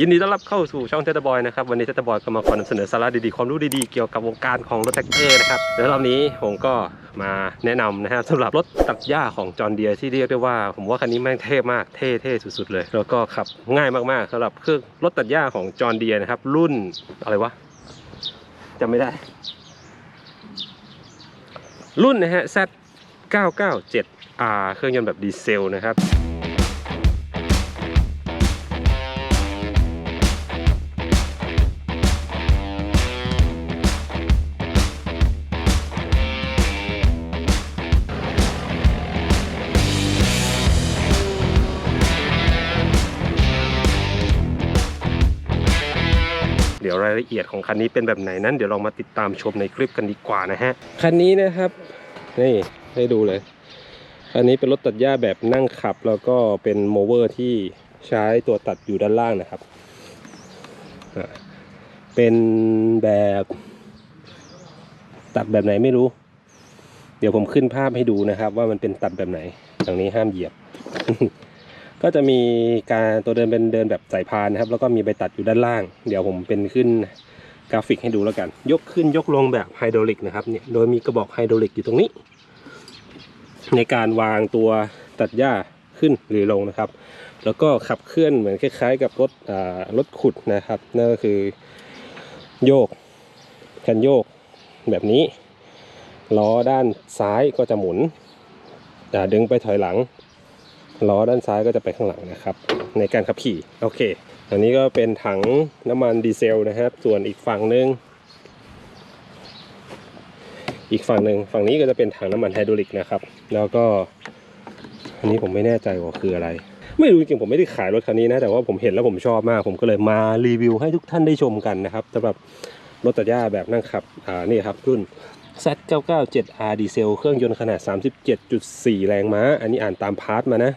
ยินดีต้อนรับเข้าสู่ช่องเทตบอยนะครับวันนี้เทตบอยก็มาขอนำเสนอสาระดีๆ ความรู้ดีๆ เกี่ยวกับวงการของรถแท็กเตอร์นะครับแล้วรอบนี้ผมก็มาแนะนำนะฮะสำหรับรถตัดหญ้าของจอห์นเดียที่เรียกได้ว่า ผมว่าคันนี้แม่งเท่มากเท่เท่สุดๆเลย แล้วก็ขับง่ายมากๆสำหรับเครื่องรถตัดหญ้าของจอห์นเดียนะครับรุ่นอะไรวะจำไม่ได้ รุ่นนะฮะ Z 997R เครื่องยนต์แบบดีเซลนะครับ ยวรายละเอียดของคันนี้เป็นแบบไหนนั้น เดี๋ยวลองมาติดตามชมในคลิปกันดีกว่านะฮะ คันนี้นะครับ นี่ให้ดูเลยคันนี้เป็นรถตัดหญ้าแบบนั่งขับ แล้วก็เป็นโมเวอร์ที่ใช้ตัวตัดอยู่ด้านล่างนะครับ เป็นแบบตัดแบบไหนไม่รู้ เดี๋ยวผมขึ้นภาพให้ดูนะครับ ว่ามันเป็นตัดแบบไหนทางนี้ห้ามเหยียบ ก็จะมีการตัวเดินเป็นเดินแบบสายพานนะครับ แล้วก็มีใบตัดอยู่ด้านล่าง เดี๋ยวผมเป็นขึ้นกราฟิกให้ดูแล้วกัน ยกขึ้นยกลงแบบไฮดรอลิกนะครับเนี่ยโดยมีกระบอกไฮดรอลิกอยู่ตรงนี้ ในการวางตัวตัดหญ้าขึ้นหรือลงนะครับ แล้วก็ขับเคลื่อนเหมือนคล้ายๆ กับรถรถขุดนะครับนั่นก็คือโยกคันโยกแบบนี้ล้อด้านซ้ายก็จะหมุนดึงไปถอยหลัง ล้อด้านซ้ายก็จะไปข้างหลังนะครับ ในการขับขี่โอเค อันนี้ก็เป็นถังน้ำมันดีเซลนะครับ ส่วนอีกฝั่งหนึ่งอีกฝั่งหนึ่งฝั่งนี้ก็จะเป็นถังน้ำมันไฮดรอลิกนะครับ แล้วก็ อันนี้ผมไม่แน่ใจว่าคืออะไร ไม่รู้จริงผมไม่ได้ขายรถคันนี้นะ แต่ว่าผมเห็นแล้วผมชอบมาก ผมก็เลยมารีวิวให้ทุกท่านได้ชมกันนะครับสำหรับรถตัดหญ้าแบบนั่งขับอ่านี่ครับรุ่น Z997R ดีเซลเครื่องยนต์ขนาด 37.4 แรงม้า อันนี้อ่านตามพาร์ทมานะ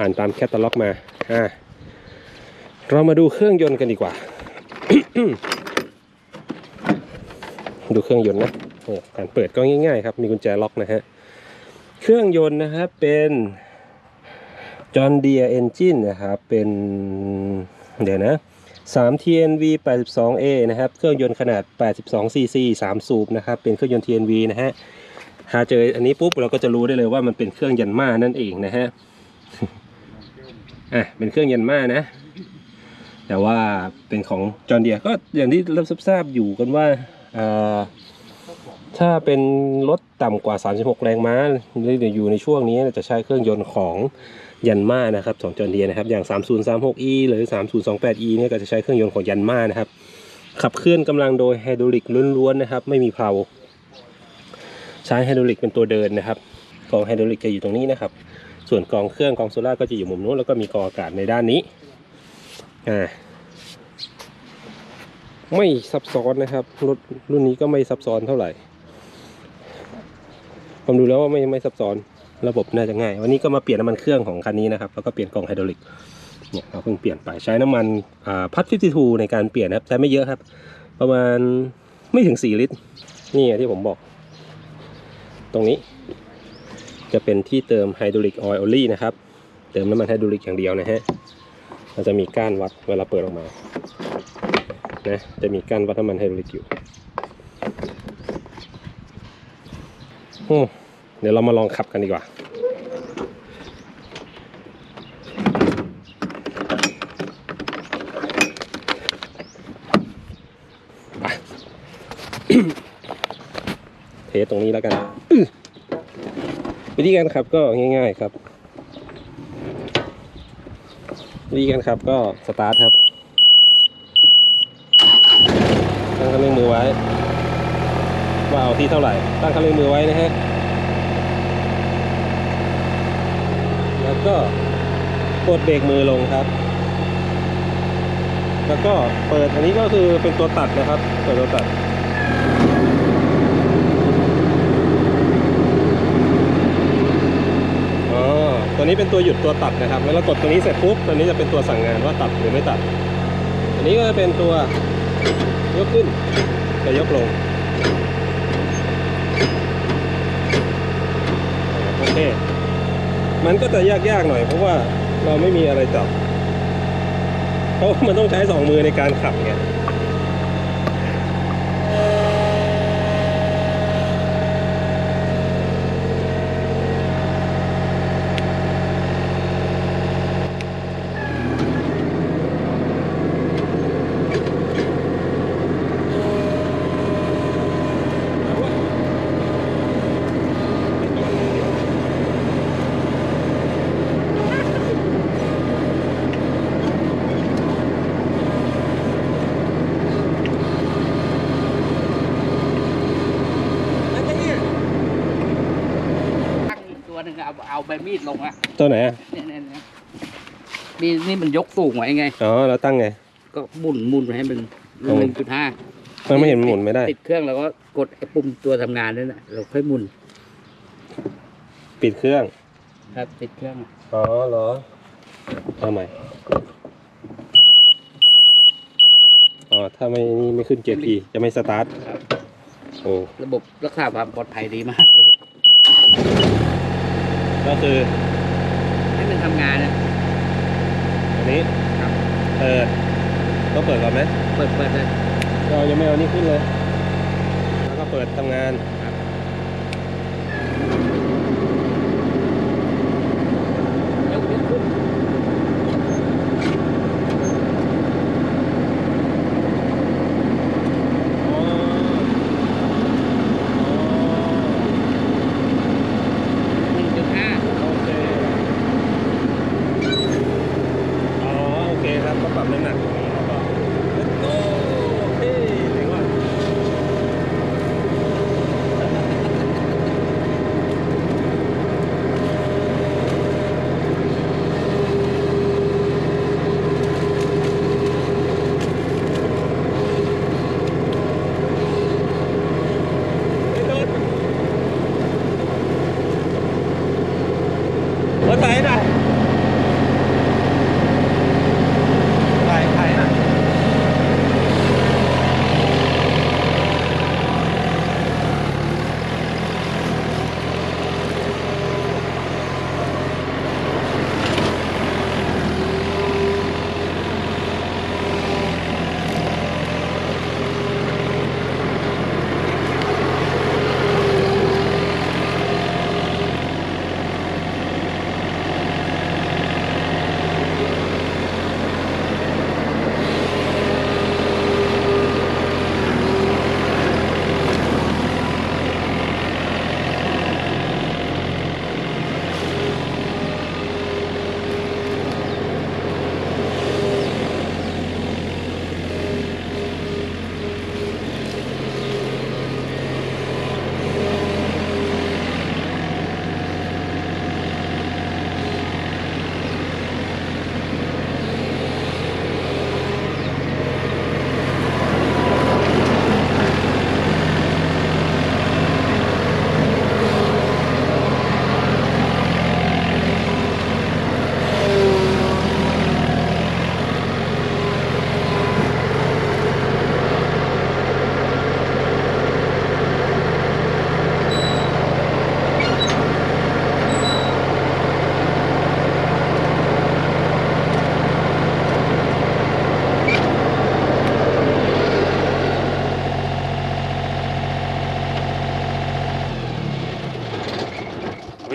อ่านตามแคตตาล็อกมาอ่าเรามาดูเครื่องยนต์กันดีกว่า ดูเครื่องยนต์นะการเปิดก็ง่ายๆครับ มีกุญแจล็อกนะฮะ เครื่องยนต์นะครับเป็น John Deere Engine นะครับ เป็น เดี๋ยวนะ 3 TNV 82A นะครับ เครื่องยนต์ขนาด 82 cc 3 สูบนะครับ เป็นเครื่องยนต์ TNV นะฮะ หาเจออันนี้ปุ๊บเราก็จะรู้ได้เลยว่ามันเป็นเครื่องยันมานั่นเองนะฮะ อะ เป็นเครื่องยันมานะ แต่ว่าเป็นของจอร์เดียก็อย่างที่เราทราบอยู่กันว่า เอ่อ ถ้าเป็นรถต่ำกว่า 36 แรงม้าหรืออยู่ในช่วงนี้จะใช้เครื่องยนต์ของยันมานะครับของจอห์นเดียนะครับอย่าง 3036e หรือ 3028e เนี่ยก็จะใช้เครื่องยนต์ของยันมานะครับ ขับเคลื่อนกำลังโดยไฮดรอลิกล้วนๆนะครับ ไม่มีเพลาใช้ไฮดรอลิกเป็นตัวเดินนะครับกองไฮดรอลิกจะอยู่ตรงนี้นะครับ ส่วนกองเครื่องกองโซล่าร์ก็จะอยู่มุมนู้นแล้วก็มีกองอากาศในด้านนี้อ่าไม่ซับซ้อนนะครับรถรุ่นนี้ก็ไม่ซับซ้อนเท่าไหร่ ผมดูแล้วว่าไม่ไม่ซับซ้อนระบบน่าจะง่าย วันนี้ก็มาเปลี่ยนน้ำมันเครื่องของคันนี้นะครับแล้วก็เปลี่ยนกล่องไฮดรอลิกเนี่ยเราเพิ่งเปลี่ยนไปใช้น้ำมันอ่าพัด52ในการเปลี่ยนนะครับใช้ไม่เยอะครับ ประมาณไม่ถึง4ลิตร นี่ที่ผมบอก ตรงนี้ จะเป็นที่เติมไฮดรอลิกออยล์อลี่นะครับ เติมน้ำมันไฮดรอลิกอย่างเดียวนะฮะเราจะมีก้านวัดเวลาเปิดออกมานะจะมีก้านวัดน้ำมันไฮดรอลิกอยู่โอ้ เดี๋ยวเรามาลองขับกันดีกว่าไปเทสตรงนี้แล้วกัน วิธีการขับก็ง่ายๆครับ วิธีการขับก็สตาร์ทครับตั้งคันเร่งมือไว้ ว่าเอาที่เท่าไหร่ ตั้งคันเร่งมือไว้นะฮะ แล้ว ก็กดเบรกมือลงครับ แล้วก็เปิดอันนี้ก็คือเป็นตัวตัดนะครับ เปิดตัวตัดอ๋อตัวนี้เป็นตัวหยุดตัวตัดนะครับแล้วเรากดตัวนี้เสร็จปุ๊บตัวนี้จะเป็นตัวสั่งงานว่าตัดหรือไม่ตัด อันนี้ก็จะเป็นตัวยกขึ้นกับยกลงโอเค มันก็จะยากๆหน่อยเพราะว่าเราไม่มีอะไรจับเพราะมันต้องใช้สองมือในการขับไง ตั้งอีกตัวหนึ่งเอาเอา ใบมีดลงอะตัวไหนอะเนี่ยเนี่ยเนี่ยมีนี่มันยกสูงไว้ไง อ๋อเราตั้งไง ก็หมุนหมุนให้มันตรงหนึ่งจุดห้ามันไม่เห็นหมุนไม่ได้ ติดเครื่องแล้วก็กดไอ้ปุ่มตัวทำงานนั่นแหละเราค่อยหมุนปิดเครื่อง ครับติดเครื่อง อ๋อเหรอเอาใหม่อ๋อถ้าไม่นี่ไม่ขึ้นเกียร์พีจะไม่สตาร์ท ครับ โอ้ ระบบรักษาความปลอดภัยดีมากเลย ก็คือให้มันทำงานนะอันนี้ครับเปิดต้องเปิดก่อนไหมเปิดเปิดเลยเรายังไม่เอานี่ขึ้นเลย แล้วก็เปิดทำงาน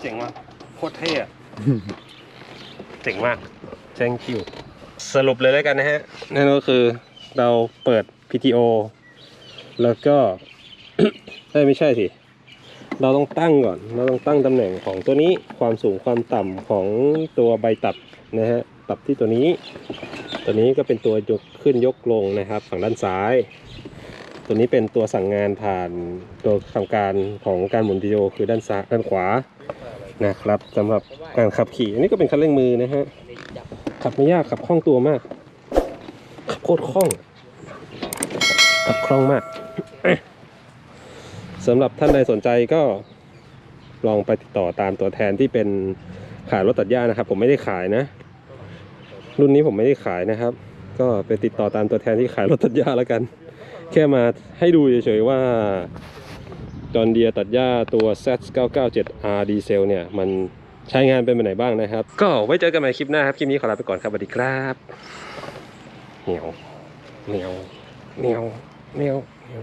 เจ๋งว่ะโคตรเท่อะเจ๋งมาก thank you สรุปเลยแล้วกันนะฮะ นั่นก็คือเราเปิด PTO แล้วก็เอ้ยไม่ใช่สิ เราต้องตั้งก่อน เราต้องตั้งตำแหน่งของตัวนี้ความสูงความต่ำของตัวใบตัดนะฮะปรับที่ตัวนี้ ตัวนี้ก็เป็นตัวยกขึ้นยกลงนะครับ ฝั่งด้านซ้าย ตัวนี้เป็นตัวสั่งงานผ่านตัวสั่งการของการหมุน PTO คือด้านซ้ายด้านขวา นะครับสำหรับการขับขี่อันนี้ก็เป็นคันเร่งมือนะฮะขับไม่ยากขับคล่องตัวมากขับโคตรคล่องขับคล่องมากสำหรับท่านใดสนใจก็ลองไปติดต่อตามตัวแทนที่เป็นขายรถตัดหญ้านะครับ ผมไม่ได้ขายนะ รุ่นนี้ผมไม่ได้ขายนะครับ ก็ไปติดต่อตามตัวแทนที่ขายรถตัดหญ้าแล้วกัน แค่มาให้ดูเฉยๆว่า จอนเดียตัดหญ้าตัว Z997R ดีเซลเนี่ย มันใช้งานเป็นแบบไหนบ้างนะครับ ก็ไว้เจอกันใหม่คลิปหน้าครับ คลิปนี้ขอลาไปก่อนครับสวัสดีครับเหนียวเหนียวเหนียวเหนียวเหนียว